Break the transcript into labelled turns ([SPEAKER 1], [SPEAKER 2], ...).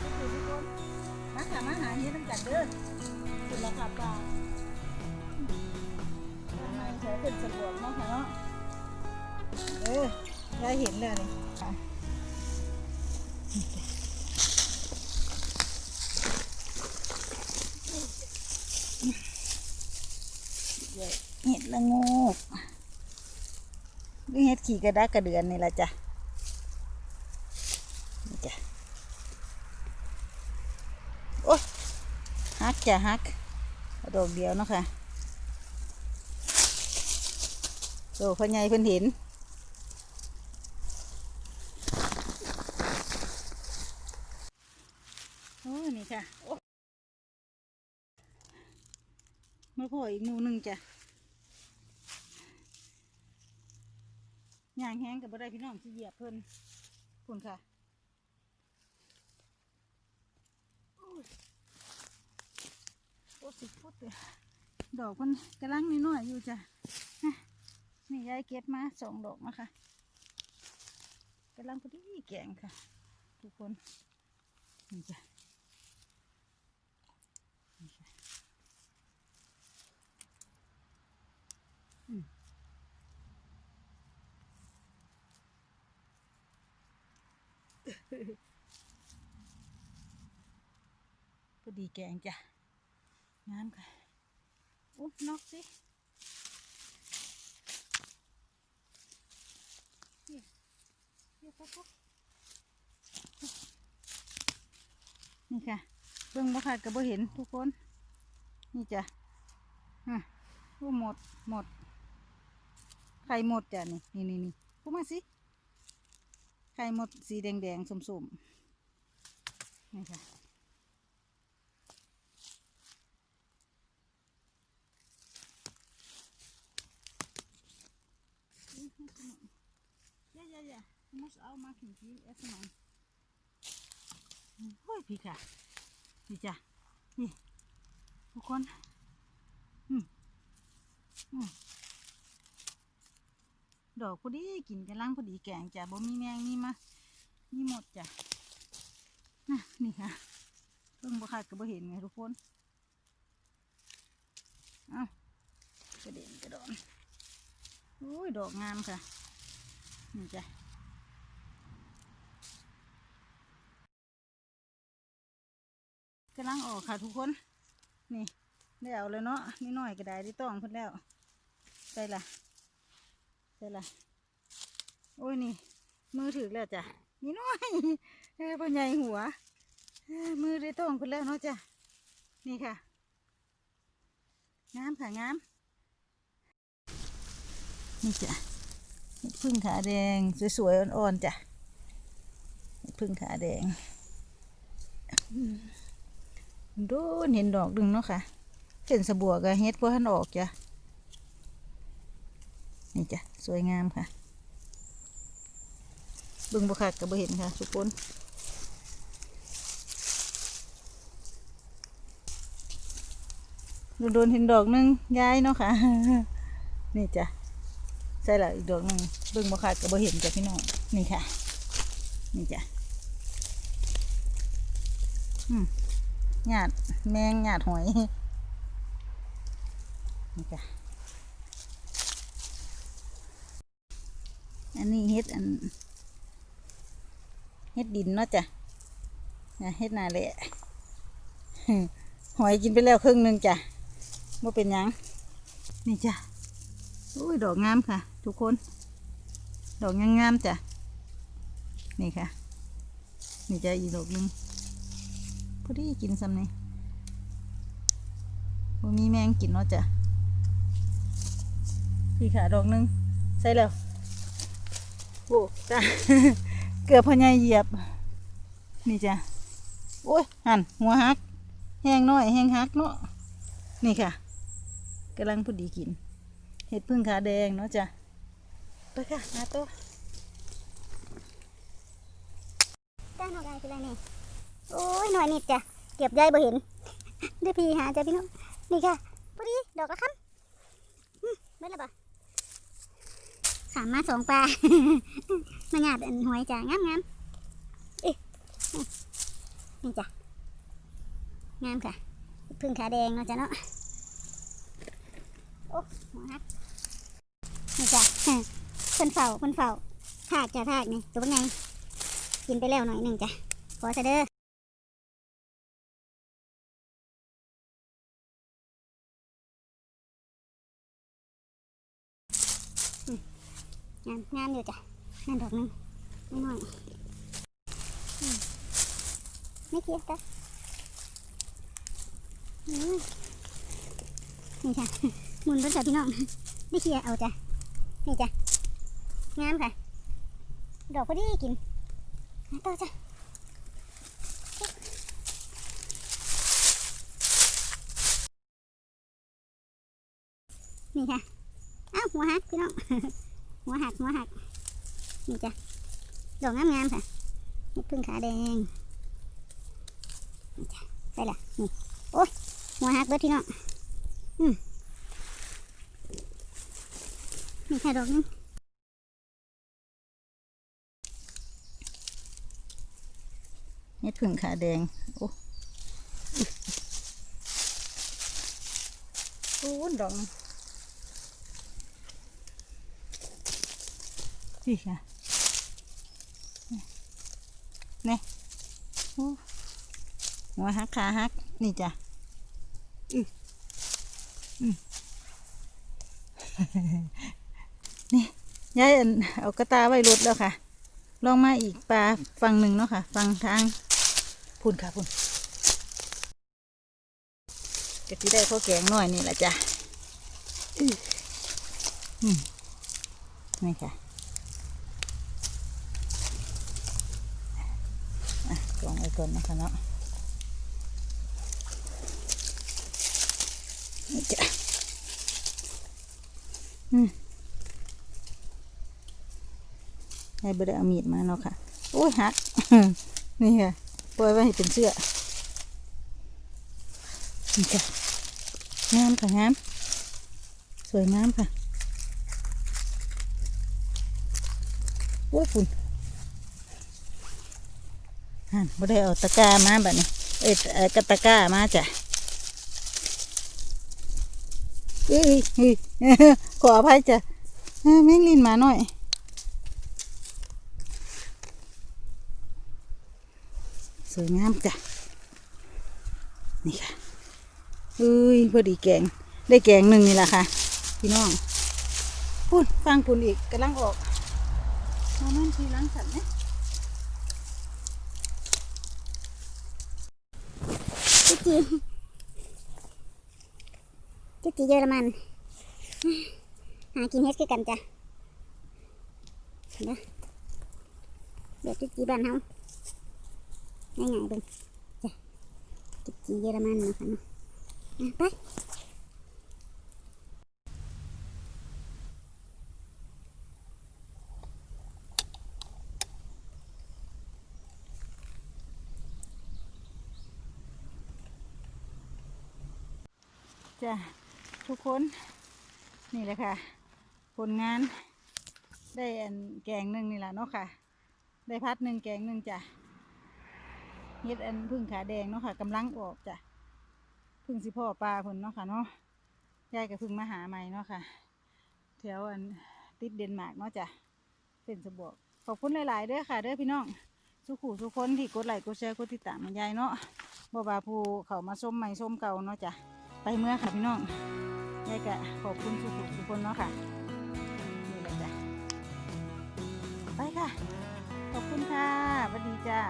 [SPEAKER 1] ทุกคนมาค่ะมาหาเฮ็ดน้ำกันเด้อคุณราคาปลาทำไมใช้เป็นสะดวกเนาะค่ะเนาะเออยายเห็นเลยนี่ค่ะเห็ดละโงกเห็ดขี่กระดากกระเดือนนี่แหละจ้ะนี่จ้ะ โอ้ยฮัก จะฮักดอกเดียวเนาะค่ะโดพ่อใหญ่เพิ่นเห็นโอ้นี่ค่ะโอ้มาพ่ออีกมูหนึ่งจ้ะยางแห้งกับบ่ได้พี่น้องที่เหยียบเพิ่นคุณค่ะ โอ้สิฟุตเลยดอกมันกำลังน้อยอยู่จ้ะนะนี่ยายเก็บมาสองดอกนะคะกำลังพอดีแกงค่ะ ทุกคนนี่จ้ะนี่ค่ะอืมพอดีแกงจ้ะ งามค่ะอุ๊บนอกสินี่นี่ปุ๊บปุ๊บนี่ค่ะเบิ่งบ่ขาดก็บ่เห็นทุกคน นี่จ้ะฮะโอ้หมดหมดไข่หมดจ้ะนี่นี่นี่นี่พูดมาสิไข่หมดสีแดงแดงส้มๆนี่ค่ะ ja, ja. Je moet ook maken. Hier, even aan. Hoi, Pika. นี่จ้ะนี่ทุกคนอืมอืมดอกพอดีกินกำลังพอดีแกงจ้ะบ่มีแมงมีมามีหมดจ้ะนะนี่ค่ะเพิ่งบ่ขาดก็บ่เห็นไงทุกคนเอ้ากระเด็นกระดอนโอ้ยดอกงามค่ะนี่จ้ะ กำลังออกค่ะทุกคน นี่ได้เอาเลยเนาะนี่น้อยก็ได้ได้ต้องเพิ่นแล้วใส่ละใส่ละโอ้ยนี่ มือถือแล้วจ้ะนี่น้อยเออพ่อใหญ่หัวมือได้ต้องเพิ่นแล้วเนาะจ้ะนี่ค่ะงามค่ะงามนี่จ้ะพึ่งขาแดงสวยๆอ่อนๆจ้ะพึ่งขาแดงอื ดูนเห็นดอกดึงเนาะค่ะเห็นสบัวกับเห็ดพวกท่านออกจ้ะนี่จ้ะสวยงามค่ะบึงบุคักกับบเห็นค่ะทุกคนโดนเห็นดอกหนึงย้ายเนาะค่ะ นี่จ้ะใช่ละอีกดอกหนึ่งบิ่งบ่ขาดก็บ่เห็นจ้ะพี่น้องนี่ค่ะ นี่จ้ะอืม หยาดแมงหยาดหอยนี่จ้ะอันนี้เฮ็ดอันเฮ็ดดินเนาะจ้ะนะเฮ็ดนาแหละหอยกินไปแล้วครึ่งหนึ่งจ้ะบ่เป็นยัง นี่จ้ะอุ้ยดอกงามค่ะ ทุกคน ดอกงามๆจ้ะนี่ค่ะ นี่จะอีกดอกหนึ่ง พอดีกินซ้ำนี่พมีแมงกินเนาะจ้ะพี่ค่ะดอกหนึง ใส่แล้วโอ้จ้ะเกือบพญายเหยียบ นี่จ้ะโอ้ยหันหัวหัก แห้งน้อย แห้งหักเนาะนี่ค่ะกำลังพอดีกิน เห็ดพึ่งขาแดงเนาะจ้ะไปค่ะมาตัว
[SPEAKER 2] จ้างเอาได้คืออะไรนี่ โอ้ยหน่อยนิดจ้ะเก็บยายบ่เห็นได้พี่หาจ้ะพี่น้องนี่ค่ะพอดีดอกละคำอืมเบิดและบ่สามมาสองปลามาหยาดอันหวยจ้ะงามงามเอ๊ะนี่จ้ะงามค่ะพึ่งขาแดงเนาะจ้ะเนาะโอ้หัวฮักนี่จ้ะคนเฝ้าคนเฝ้าถากจ้ะถากนี่ตัวเป็นไงกินไปแล้วหน่อยหนึ่งจ้ะขอซะเด้อ งามงามอยู่จ้ะนั่นดอกหนึงไม่น้อยไม่เกี่ยวจ้ะนี่จ้ะหมุนต้นจ้ะพี่น้องไม่เคลียเอาจ้ะนี่จ้ะงามค่ะ ดอกพอดีกินหาต่อจ้ะนี่ค่ะ อ้าวหัวหักพี่น้อง หัวหักหัวหักนี่จ้ะดอกงามๆค่ะเห็ดพึ่งขาแดงนี่จ้ะไปละนี่โอ้ยหัวหักเบิดพี่น้องอืมนี่ค่ะดอกนึง
[SPEAKER 1] เม็ดผึ่งขาแดง โอ้โอ้ดอกนี่ นี่ค่ะนี่หัวหักขาหัก นี่จ้ะอืออืมนี่ยายอันเอากระตาไว้รถแล้วค่ะ ลองมาอีกปลาฝั่งหนึ่งเนาะค่ะ ฝั่งทางพุ่นค่ะพุ่นก็ที่ได้ข้าวแกงหน่อยนี่แหละจ้ะอืออืมนี่ค่ะ อะกองไว้ก่อนนะคะเนาะนี่จ้ะอืมยายบ่ได้เอามีดมาเนาะค่ะโอ้ยหักนี่ค่ะปล่อยไว้ให้เป็นเสื้อนี่ค่ะงามค่ะงามสวยงามค่ะโอ้ยฝุ่น บ่ได้เอาตะกร้ามาแบบนี้ เอ้ยกระตะกร้ามาจ้ะเอ้ยเฮ้ยขออภัยจ้ะแม่งลินมาหน่อยสวยงามจ้ะ นี่ค่ะเอ้ยพอดีแกง ได้แกงหนึ่งนี่แหละค่ะ พี่น้องปุ่นฟังปุ่นอีกกำลังออกมามันทีหลังสัตว์ไหม
[SPEAKER 2] จีนเจุจีเยอรมัน หากินเฮ็ดคือกันจ้ะเห็นปะเดี๋ยวจุจีบ้านเฮาง่ายๆเบิ่งจ้ะจุจีเยอรมันนะคะเนาะไป
[SPEAKER 1] จ้ะทุกคนนี่แหละค่ะ ผลงาน ได้อันแกงหนึ่งนี่แหละเนาะค่ะ ได้พัดหนึ่งแกงหนึ่งจ้ะเฮ็ดอันพึ่งขาแดงเนาะค่ะกำลังออกจ้ะพึ่งสิพ่อปลาผลเนาะค่ะเนาะยายกับพึ่งมาหาใหม่เนาะค่ะแถวอันติดเดนมาร์กเนาะจ้ะเป็นสบวกขอบคุณหลายๆด้อค่ะเด้อพี่น้องสุขูทุกคนที่กดไลค์กดแชร์กดติดตามมายายเนาะบ่ว่าผู้เขามาส้มใหม่ส้มเก่าเนาะจ้ะ ไปเมื่อค่ะพี่น้องยายกะขอบคุณสุขทุกคนเนาะค่ะนี่เลยจ้ะไปค่ะ ขอบคุณค่ะสวัสดีจ้า